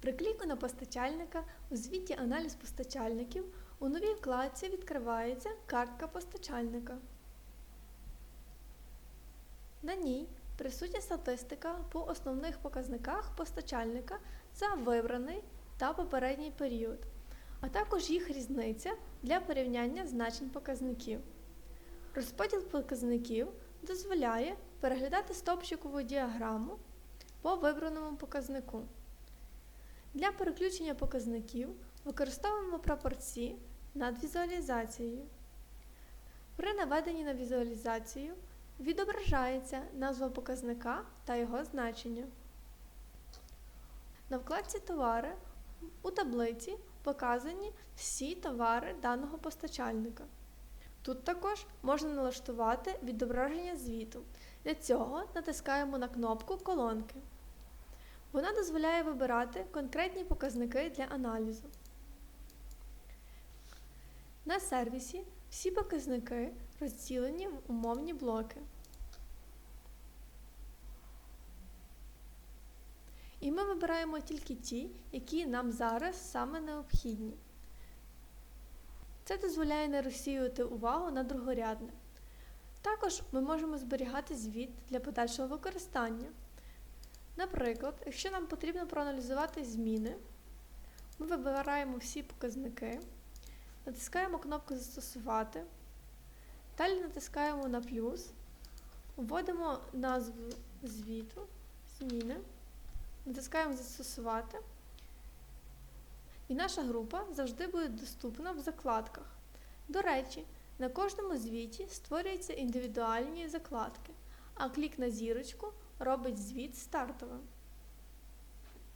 При кліку на постачальника у звіті Аналіз постачальників у новій вкладці відкривається картка постачальника. На ній присутня статистика по основних показниках постачальника за вибраний та попередній період, а також їх різниця для порівняння значень показників. Розподіл показників дозволяє переглядати стовпчикову діаграму по вибраному показнику. Для переключення показників використовуємо прапорці над візуалізацією. При наведенні на візуалізацію відображається назва показника та його значення. На вкладці Товари у таблиці показані всі товари даного постачальника. Тут також можна налаштувати відображення звіту. Для цього натискаємо на кнопку колонки. Вона дозволяє вибирати конкретні показники для аналізу. На сервісі всі показники розділені в умовні блоки. І ми вибираємо тільки ті, які нам зараз саме необхідні. Це дозволяє не розсіювати увагу на другорядне. Також ми можемо зберігати звіт для подальшого використання. Наприклад, якщо нам потрібно проаналізувати зміни, ми вибираємо всі показники, натискаємо кнопку Застосувати, далі натискаємо на плюс, вводимо назву звіту, зміни, натискаємо Застосувати. І наша група завжди буде доступна в закладках. До речі, на кожному звіті створюються індивідуальні закладки, а клік на зірочку робить звіт стартовим.